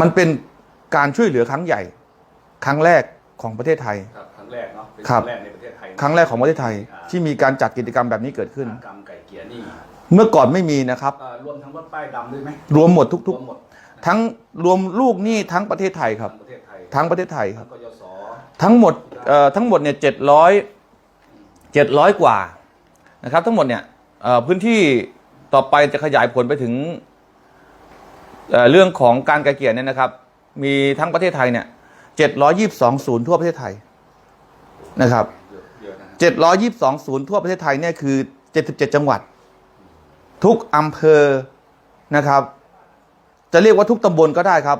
มันเป็นการช่วยเหลือครั้งใหญ่ ครั้งแรกของประเทศไทย ครับครั้งแรกเนาะเป็นคครัรั้บงแรกในประเทศไทยนะครั้งแรกของประเทศไทยอ่าที่มีการจัดกิจกรรมแบบนี้เกิดขึ้น กรรมไก่เกลียนี่เมื่อก่อนไม่มีนะครับ เอ่อรวมทั้งรถป้ายดำด้วยไหมรวมหมดรทุกวมหมดๆ ทั้งรวมลูกหนี้ทั้งประเทศไทยครับทั้งประเทศไทยทั้งประเทศไทยคทั้รับงกยศทั้งหมดเอ่อทั้งหมดเนี่ยเจ็ดร้อยเจ็ดร้อยกว่านะครับ ทั้งหมดเนี่ยเอ่อพื้นที่ต่อไปจะขยายผลไปถึง เรื่องของการไกลเกลี่ยเนี่ยนะครับ มีทั้งประเทศไทยเนี่ยเจ็ดร้อยี่สองศูนย์ทั่วประเทศไทยนะครับเจ็ดร้อยี่สองศูนย์ทั่วประเทศไทยเนี่ยคือเจ็ดสิบเจ็ดจังหวัด ทุกอำเภอนะครับ จะเรียกว่าทุกตำบลก็ได้ครับ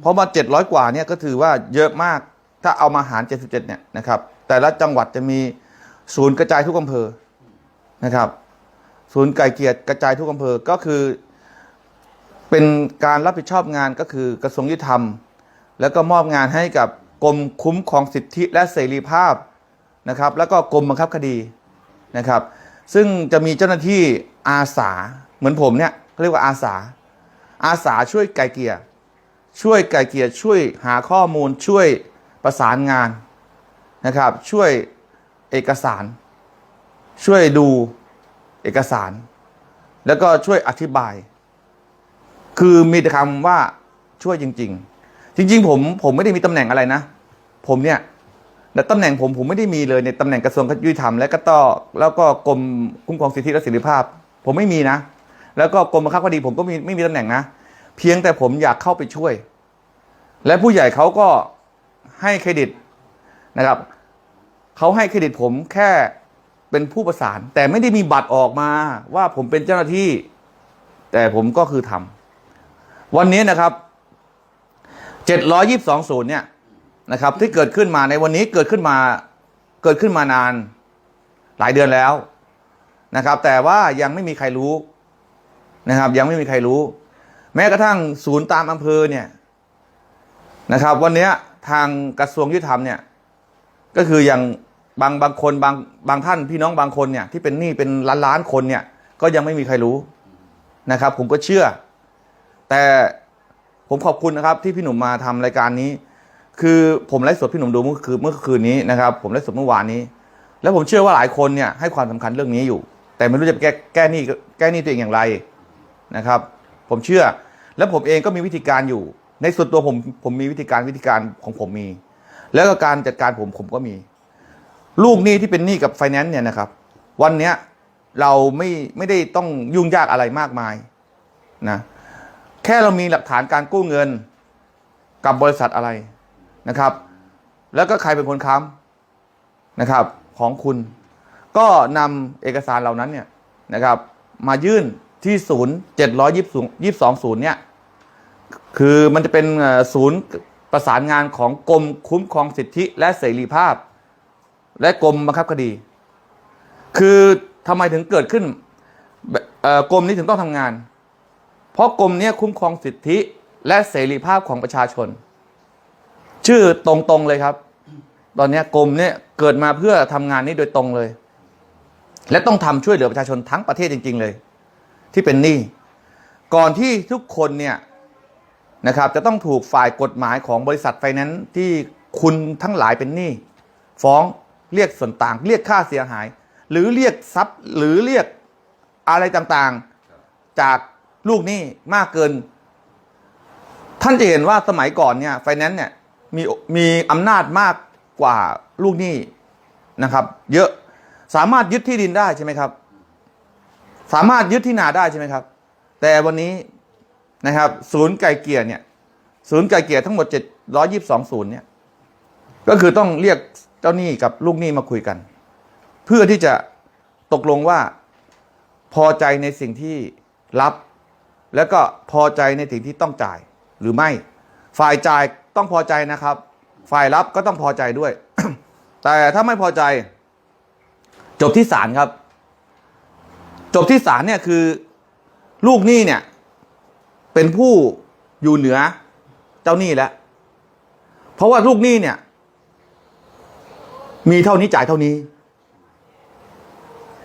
เพราะมาเจ็ดร้อยกว่าเนี่ยก็ถือว่าเยอะมากถ้าเอามาหารเจ็ดสิบเจ็ดเนี่ยนะครับ แต่ละจังหวัดจะมีศูนย์กระจายทุกอำเภอนะครับ ศูนย์ไก่เกลียรติกระจายทุกอำเภอก็คือ เป็นการรับผิดชอบงานก็คือกระทรวงยุติธรรม แล้วก็มอบงานให้กับกรมคุ้มครองสิทธิและเสรีภาพนะครับ แล้วก็กรมบังคับคดีนะครับ ซึ่งจะมีเจ้าหน้าที่อาสาเหมือนผมเนี่ยเขาเรียกว่าอาสา อาสาช่วยไกลเกลี่ยช่วยไกลเกลี่ยช่วยหาข้อมูลช่วยประสานงานนะครับ ช่วยเอกสาร ช่วยดูเอกสาร แล้วก็ช่วยอธิบาย คือมีแต่คำว่าช่วยจริง ๆ จริง ๆ ผมผมไม่ได้มีตำแหน่งอะไรนะ ผมเนี่ยแต่ตำแหน่งผมผมไม่ได้มีเลยในตำแหน่งกระทรวงยุติธรรมและก็ต่อแล้วก็กรมคุ้มครองสิทธิและเสรีภาพ ผมไม่มีนะ แล้วก็กรมบังคับคดีผมก็มีไม่มีตำแหน่งนะ เพียงแต่ผมอยากเข้าไปช่วย และผู้ใหญ่เขาก็ให้เครดิตนะครับเขาให้เครดิตผมแค่เป็นผู้ประสาน แต่ไม่ได้มีบัตรออกมาว่าผมเป็นเจ้าหน้าที่ แต่ผมก็คือทำ วันนี้นะครับ722ศูนย์เนี่ยนะครับที่เกิดขึ้นมาในวันนี้เกิดขึ้นมาเกิดขึ้นมานานหลายเดือนแล้วนะครับ แต่ว่ายังไม่มีใครรู้นะครับ ยังไม่มีใครรู้ แม้กระทั่งศูนย์ตามอำเภอเนี่ยนะครับ วันนี้ทางกระทรวงยุติธรรมเนี่ยก็คืออย่างบางบางคนบางบางท่านพี่น้องบางคนเนี่ยที่เป็นหนี้เป็นล้านล้านคนเนี่ยก็ยังไม่มีใครรู้นะครับ ผมก็เชื่อ แต่ผมขอบคุณนะครับที่พี่หนุ่มมาทำรายการนี้ คือผมไลฟ์สดพี่หนุ่มดูเมื่อคืนเมื่อคืนนี้นะครับ ผมไลฟ์สดเมื่อวานนี้ แล้วผมเชื่อว่าหลายคนเนี่ยให้ความสำคัญเรื่องนี้อยู่ แต่ไม่รู้จะแก้แก้หนี้แก้หนี้ตัวเองอย่างไรนะครับ ผมเชื่อแล้วผมเองก็มีวิธีการอยู่ ในส่วนตัวผมผมมีวิธีการวิธีการของผมมี แล้วก็การจัดการผมผมก็มี ลูกหนี้ที่เป็นหนี้กับไฟแนนซ์เนี่ยนะครับ วันเนี้ยเราไม่ไม่ได้ต้องยุ่งยากอะไรมากมายนะ แค่เรามีหลักฐานการกู้เงินกับบริษัทอะไรนะครับ แล้วก็ใครเป็นคนค้ำนะครับของคุณ ก็นำเอกสารเหล่านั้นเนี่ยนะครับ มายื่นที่ศูนย์เจ็ดร้อยยี่สิบสองศูนย์เนี่ยคือมันจะเป็นศูนย์ประสานงานของกรมคุ้มครองสิทธิและเสรีภาพ และกรมบังคับคดี คือทำไมถึงเกิดขึ้นกรมนี้ถึงต้องทำงาน เพราะกรมนี้คุ้มครองสิทธิและเสรีภาพของประชาชน ชื่อตรงๆเลยครับ ตอนนี้กรมเนี้ยเกิดมาเพื่อทำงานนี้โดยตรงเลย และต้องทำช่วยเหลือประชาชนทั้งประเทศจริง ๆ เลย ที่เป็นหนี้ก่อนที่ทุกคนเนี่ยนะครับจะต้องถูกฝ่ายกฎหมายของบริษัทไฟแนนซ์ที่คุณทั้งหลายเป็นหนี้ฟ้องเรียกส่วนต่าง เรียกค่าเสียหาย หรือเรียกทรัพย์หรือเรียกอะไรต่างๆ จาก ลูกหนี้มากเกิน ท่านจะเห็นว่าสมัยก่อนเนี่ยไฟแนนซ์เนี่ยมีมีอำนาจมากกว่าลูกหนี้นะครับ เยอะสามารถยึดที่ดินได้ใช่ไหมครับ สามารถยึดที่นาได้ใช่ไหมครับ แต่วันนี้นะครับ ศูนย์ไก่เกลียเนี่ย ศูนย์ไก่เกลียทั้งหมด 722 ศูนย์เนี่ย ก็คือต้องเรียกเจ้าหนี้กับลูกหนี้มาคุยกัน เพื่อที่จะตกลงว่าพอใจในสิ่งที่รับ แล้วก็พอใจในสิ่งที่ต้องจ่ายหรือไม่ ฝ่ายจ่ายต้องพอใจนะครับ ฝ่ายรับก็ต้องพอใจด้วย แต่ถ้าไม่พอใจ จบที่ศาลครับ จบที่ศาลเนี่ยคือ ลูกหนี้เนี่ย เป็นผู้อยู่เหนือเจ้าหนี้แล้วเพราะว่าลูกหนี้เนี่ย มีเท่านี้จ่ายเท่านี้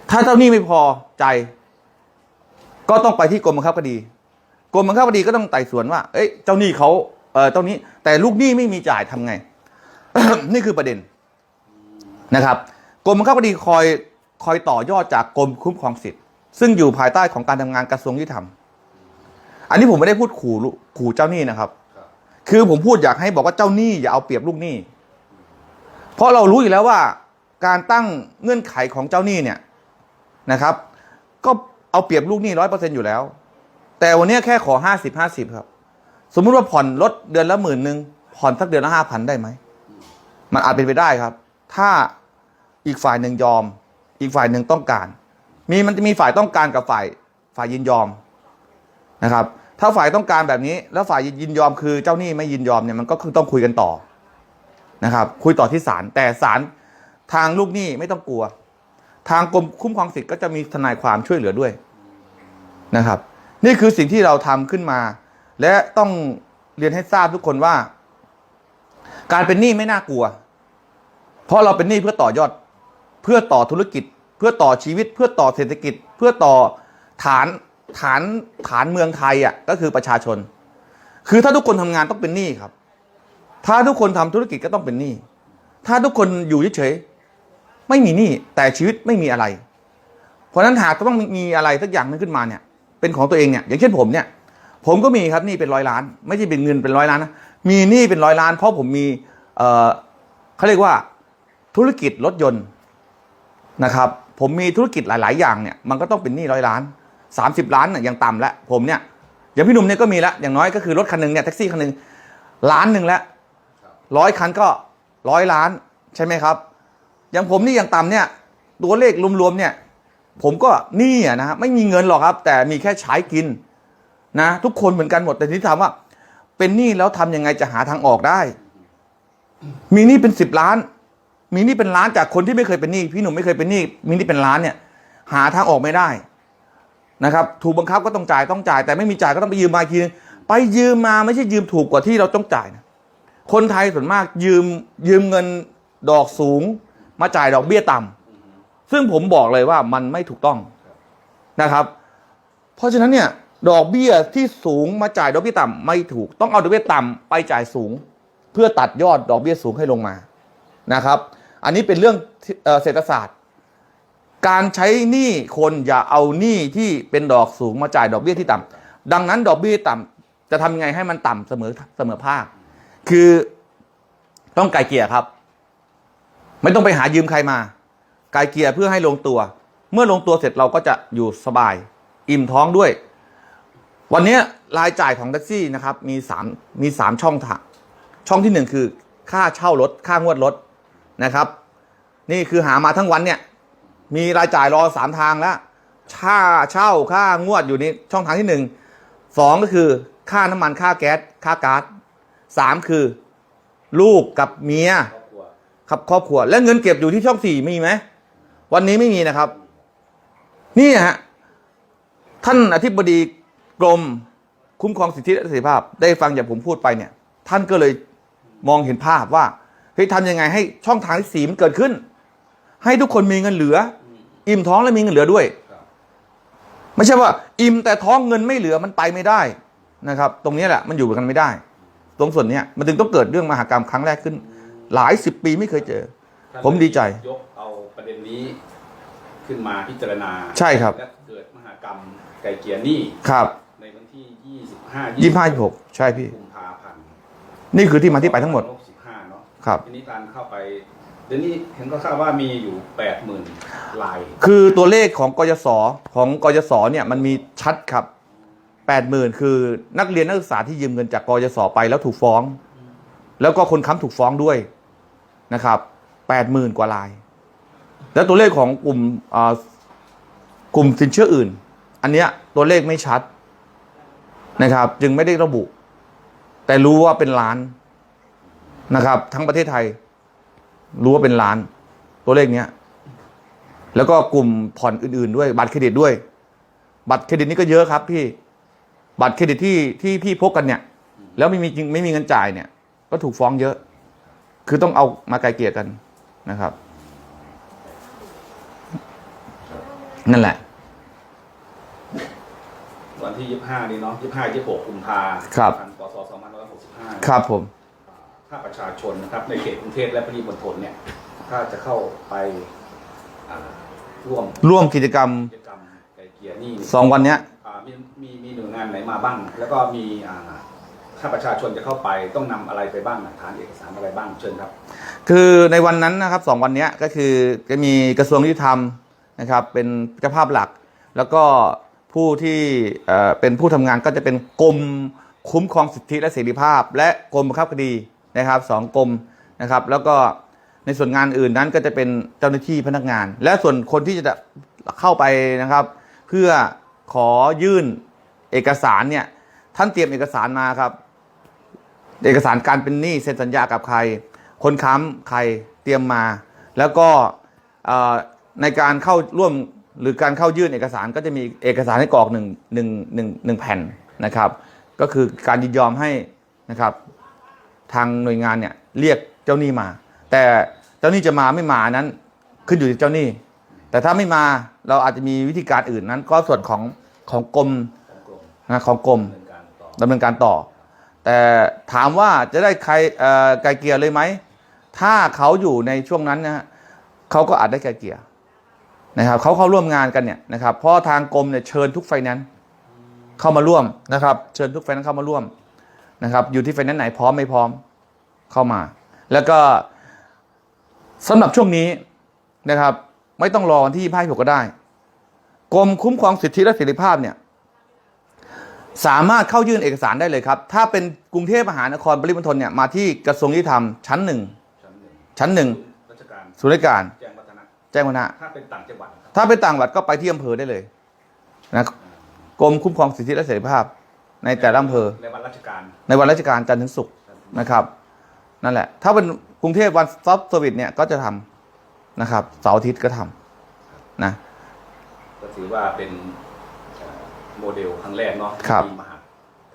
ถ้าเจ้าหนี้ไม่พอใจก็ต้องไปที่กรมบังคับคดี กรมบังคับคดีก็ต้องไต่สวนว่า เอ้ยเจ้าหนี้เขาเออเจ้านี้ แต่ลูกหนี้ไม่มีจ่ายทำไง นี่คือประเด็นนะครับกรมบังคับคดีคอยคอยต่อยอดจากกรมคุ้มครองสิทธิ์ ซึ่งอยู่ภายใต้ของการทำงานกระทรวงยุติธรรม อันนี้ผมไม่ได้พูดขู่ขู่เจ้าหนี้นะครับครับ คือผมพูดอยากให้บอกว่าเจ้าหนี้อย่าเอาเปรียบลูกหนี้ เพราะเรารู้อยู่แล้วว่า การตั้งเงื่อนไขของเจ้าหนี้เนี่ยนะครับ ก็เอาเปรียบลูกหนี้ร้อยเปอร์เซ็นอยู่แล้ว แต่วันนี้แค่ขอห้าสิบห้าสิบครับ สมมุติว่าผ่อนลดเดือนละหมื่นหนึ่งผ่อนสักเดือนละห้าพันได้ไหมมันอาจเป็นไปได้ครับ ถ้าอีกฝ่ายหนึ่งยอม อีกฝ่ายหนึ่งต้องการ มีมันจะมีฝ่ายต้องการกับฝ่ายฝ่ายยินยอมนะครับ ถ้าฝ่ายต้องการแบบนี้แล้วฝ่ายยินยอมคือเจ้าหนี้ไม่ยินยอมเนี่ยมันก็คือต้องคุยกันต่อนะครับ คุยต่อที่ศาลแต่ศาลทางลูกหนี้ไม่ต้องกลัว ทางกรมคุ้มครองสิทธิ์ก็จะมีทนายความช่วยเหลือด้วยนะครับ นี่คือสิ่งที่เราทำขึ้นมา และต้องเรียนให้ทราบทุกคนว่า การเป็นหนี้ไม่น่ากลัว เพราะเราเป็นหนี้เพื่อต่อยอด เพื่อต่อธุรกิจ เพื่อต่อชีวิต เพื่อต่อเศรษฐกิจ เพื่อต่อฐานฐานฐานเมืองไทยอะก็คือประชาชน คือถ้าทุกคนทำงานต้องเป็นหนี้ครับ ถ้าทุกคนทำธุรกิจก็ต้องเป็นหนี้ ถ้าทุกคนอยู่เฉยไม่มีหนี้แต่ชีวิตไม่มีอะไร เพราะนั้นหากต้องมีอะไรสักอย่างนึงขึ้นมาเนี่ย เป็นของตัวเองเนี่ยอย่างเช่นผมเนี่ย ผมก็มีครับหนี้เป็นร้อยล้าน ไม่ใช่เป็นเงินเป็นร้อยล้านนะมีหนี้เป็นร้อยล้าน เพราะผมมีเอ่อเขาเรียกว่าธุรกิจรถยนต์นะครับ ผมมีธุรกิจหลาย ๆ อย่างเนี่ยมันก็ต้องเป็นหนี้ร้อยล้านสามสิบล้านน่ะยังต่ำแล้วผมเนี่ยอย่างพี่หนุ่มเนี่ยก็มีละอย่างน้อยก็คือรถคันหนึ่งเนี่ยแท็กซี่คันหนึ่งล้านหนึ่งแล้วร้อยคันก็ร้อยล้านใช่ไหมครับ อย่างผมนี่อย่างต่ำเนี่ยตัวเลขรวมๆเนี่ย ผมก็หนี้อะนะฮะไม่มีเงินหรอกครับ แต่มีแค่ใช้กินนะ ทุกคนเหมือนกันหมดแต่ทีนี้ถามว่า เป็นหนี้แล้วทำยังไงจะหาทางออกได้ มีหนี้เป็นสิบล้าน มีหนี้เป็นล้านจากคนที่ไม่เคยเป็นหนี้พี่หนุ่มไม่เคยเป็นหนี้มีหนี้เป็นล้านเนี่ย หาทางออกไม่ได้นะครับถูกบังคับก็ต้องจ่ายต้องจ่าย แต่ไม่มีจ่ายก็ต้องไปยืมมาทีนึงไปยืมมาไม่ใช่ยืมถูกกว่าที่เราต้องจ่ายนะคนไทยส่วนมากยืมยืมเงินดอกสูง มาจ่ายดอกเบี้ยต่ำ ซึ่งผมบอกเลยว่ามันไม่ถูกต้องนะครับ เพราะฉะนั้นเนี่ยดอกเบี้ยที่สูงมาจ่ายดอกเบี้ยต่ำไม่ถูกต้องเอาดอกเบี้ยต่ำไปจ่ายสูง เพื่อตัดยอดดอกเบี้ยสูงให้ลงมานะครับ อันนี้เป็นเรื่องเออเศรษฐศาสตร์ การใช้หนี้คนอย่าเอาหนี้ที่เป็นดอกสูงมาจ่ายดอกเบี้ยที่ต่ำดังนั้นดอกเบี้ยต่ำจะทำยังไงให้มันต่ำเสมอเสมอภาค คือต้องไกลเกลี่ยครับ ไม่ต้องไปหายืมใครมา ไกลเกลี่ยเพื่อให้ลงตัว เมื่อลงตัวเสร็จเราก็จะอยู่สบาย อิ่มท้องด้วย วันนี้รายจ่ายของแท็กซี่นะครับมีสามมีสามช่องทางช่องที่หนึ่งคือค่าเช่ารถค่างวดรถนะครับ นี่คือหามาทั้งวันเนี่ยมีรายจ่ายรอสามทางแล้วค่าเช่าค่างวดอยู่ในช่องทางที่หนึ่งสองก็คือค่าน้ำมันค่าแก๊สค่าก๊าซสามคือ ลูกกับเมียครับครอบครัว และเงินเก็บอยู่ที่ช่องสี่มีไหม วันนี้ไม่มีนะครับ นี่ฮะท่านอธิบดีกรมคุ้มครองสิทธิและเสรีภาพ ได้ฟังอย่างผมพูดไปเนี่ย ท่านก็เลยมองเห็นภาพว่าเฮ้ยทำยังไงให้ช่องทางที่สีมันเกิดขึ้น ให้ทุกคนมีเงินเหลือ อิ่มท้องและมีเงินเหลือด้วย ไม่ใช่ว่า อิ่มแต่ท้องเงินไม่เหลือมันไปไม่ได้นะครับ ตรงนี้แหละมันอยู่กันไม่ได้ ตรงส่วนเนี้ยมันถึงต้องเกิดเรื่องมหากรรมครั้งแรกขึ้น หลายสิบปีไม่เคยเจอ ผมดีใจยกเอา ประเด็นนี้ขึ้นมาพิจารณาใช่ครับ และเกิดมหากรรมไก่เกลียหนี้ครับในวันที่ 25 ยี่ห้าหกใช่พี่ กุมภาพันธ์นี่คือที่มาที่ไปทั้งหมด65เนาะครับ ทีนี้การเข้าไป เดี๋ยวนี้เห็นก็ทราบว่ามีอยู่ 80,000ลาย คือตัวเลขของกยศของกยศเนี่ยมันมีชัดครับแปดหมื่นคือนักเรียนนักศึกษาที่ยืมเงินจากกยศไปแล้วถูกฟ้อง แล้วก็คนค้ำถูกฟ้องด้วยนะครับแปดหมื่นกว่าลาย แล้วตัวเลขของกลุ่มกลุ่มสินเชื่ออื่น อันเนี้ยตัวเลขไม่ชัดนะครับ จึงไม่ได้ระบุ แต่รู้ว่าเป็นล้านนะครับ ทั้งประเทศไทย รู้ว่าเป็นล้าน ตัวเลขเนี้ยแล้วก็กลุ่มผ่อนอื่น ๆ ด้วย บัตรเครดิตด้วย บัตรเครดิตนี่ก็เยอะครับ พี่บัตรเครดิตที่ที่พี่พกกันเนี่ย แล้วไม่มีจริงไม่มีเงินจ่ายเนี่ย ก็ถูกฟ้องเยอะ คือต้องเอามาไกลเกลี่ยกันนะครับ นั่นแหละววันที่ยี่ห้านี่เนาะยี่ห้ายี่หกกุมภาครับพันพศสองพันร้อยหกสิบห้าครับผม ถ้าประชาชนนะครับ ในเขตกรุงเทพและปริมณฑลเนี่ย ถ้าจะเข้าไปอ่าร่วมร่วมกิจกรรมกิจกรรมไกลเกลี่ยหนี่สองวันเนี้ยอ่ามีมีมีหน่วยงานไหนมาบ้าง แล้วก็มีอ่าถ้าประชาชนจะเข้าไปต้องนำอะไรไปบ้างหลักฐานเอกสารอะไรบ้างเชิญครับ คือในวันนั้นนะครับสองวันเนี้ยก็คือจะมีกระทรวงยุติธรรม นะครับเป็นเจ้าภาพหลัก แล้วก็ผู้ที่เป็นผู้ทำงานก็จะเป็นกรมคุ้มครองสิทธิและเสรีภาพ และกรมบังคับคดีนะครับสองกรมนะครับ แล้วก็ในส่วนงานอื่นนั้นก็จะเป็นเจ้าหน้าที่พนักงาน และส่วนคนที่จะเข้าไปนะครับ เพื่อขอยื่นเอกสารเนี่ยท่านเตรียมเอกสารมาครับ เอกสารการเป็นหนี้เซ็นสัญญากับใคร คนค้ำใครเตรียมมา แล้วก็ ในการเข้าร่วมหรือการเข้ายื่นเอกสารก็จะมีเอกสารให้กรอกหนึ่งหนึ่งหนึ่งหนึ่งแผ่นนะครับ ก็คือการยินยอมให้นะครับ ทางหน่วยงานเนี่ยเรียกเจ้าหนี้มา แต่เจ้าหนี้จะมาไม่มานั้นขึ้นอยู่ที่เจ้าหนี้ แต่ถ้าไม่มาเราอาจจะมีวิธีการอื่นนั้น ก็ส่วนของของกรมนะของกรมดำเนินการต่อดำเนินการต่อแต่ถามว่าจะได้ใครเอ่อไกลเกลี่ยเลยไหมถ้าเขาอยู่ในช่วงนั้นนะฮะเขาก็อาจได้ไกลเกลี่ย นะครับเขาเข้าร่วมงานกันเนี่ยนะครับเพราะทางกรมเนี่ยเชิญทุกไฟแนนซ์เข้ามาร่วมนะครับเชิญทุกไฟแนนซ์เข้ามาร่วมนะครับอยู่ที่ไฟแนนซ์ไหนพร้อมไม่พร้อมเข้ามา แล้วก็สำหรับช่วงนี้นะครับ ไม่ต้องรอวันที่25ก็ได้กรมคุ้มครองสิทธิและเสรีภาพเนี่ยสามารถเข้ายื่นเอกสารได้เลยครับ ถ้าเป็นกรุงเทพมหานครปริมณฑลเนี่ยมาที่กระทรวงยุติธรรมชั้นหนึ่งชั้นหนึ่งชั้นหนึ่งราชการสุริการ แจ้งวัฒนะแจ้งวัฒนะถ้าเป็นต่างจังหวัดนะครับถ้าเป็นต่างจังหวัดก็ไปที่อำเภอได้เลยนะกรมคุ้มครองสิทธิและเสรีภาพ ในแต่ละอำเภอในวันราชการในวันราชการจันทร์ถึงศุกร์นะครับ นั่นแหละ ถ้าเป็นกรุงเทพวันซอฟต์สวิตเนี่ยก็จะทำนะครับเสาร์อาทิตย์ก็ทำนะก็ถือว่าเป็นเอ่อโมเดลครั้งแรกเนาะครับที่มหา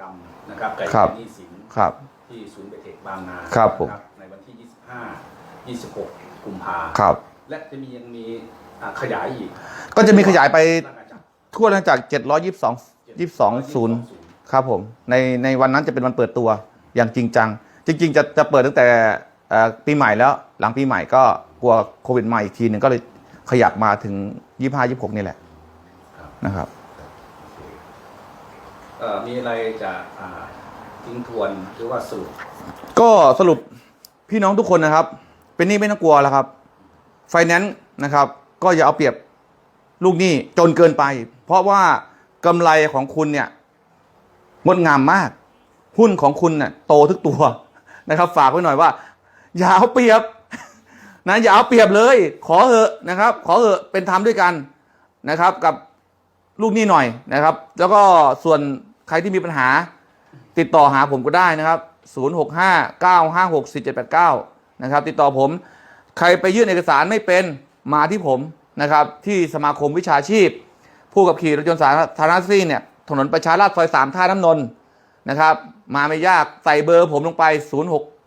กรรมนะครับไก่ครับหนี้สินครับที่ศูนย์เบเทคบางนาครับผมนะในวันที่ 25 26 กุมภาครับ และจะมียังมีอ่าขยายอีกก็จะมีขยายไปราชอาณาจักรทั่วทั้งจาก722 22ศูนย์ครับผมในในวันนั้นจะเป็นวันเปิดตัวอย่างจริงจัง จริง ๆ จะจะเปิดตั้งแต่เอ่อปีใหม่แล้ว หลังปีใหม่ก็กลัวโควิดมาอีกทีหนึ่งก็เลยขยับมาถึง 25 26 นี่แหละครับนะครับเอ่อมีอะไรจะอ่าทิ้งทวนหรือว่าสรุปก็สรุปพี่น้องทุกคนนะครับ เป็นหนี้ไม่ต้องกลัวแล้วครับ ไฟแนนซ์นะครับ ก็อย่าเอาเปรียบลูกหนี้จนเกินไป เพราะว่ากำไรของคุณเนี่ยงดงามมาก หุ้นของคุณเนี่ยโตทุกตัวนะครับ ฝากไว้หน่อยว่า อย่าเอาเปรียบนะอย่าเอาเปรียบเลย ขอเหอะนะครับ ขอเหอะเป็นธรรมด้วยกันนะครับ กับลูกหนี้หน่อยนะครับ แล้วก็ส่วนใครที่มีปัญหาติดต่อหาผมก็ได้นะครับ 0659564789 นะครับ ติดต่อผม ใครไปยื่นเอกสารไม่เป็นมาที่ผมนะครับที่สมาคมวิชาชีพ ผู้กับขี่รถยนต์สาธารณะซี่เนี่ยถนนประชาราษฎร์ซอย3ท่าน้ำนน์นะครับมาไม่ยากใส่เบอร์ผมลงไป 06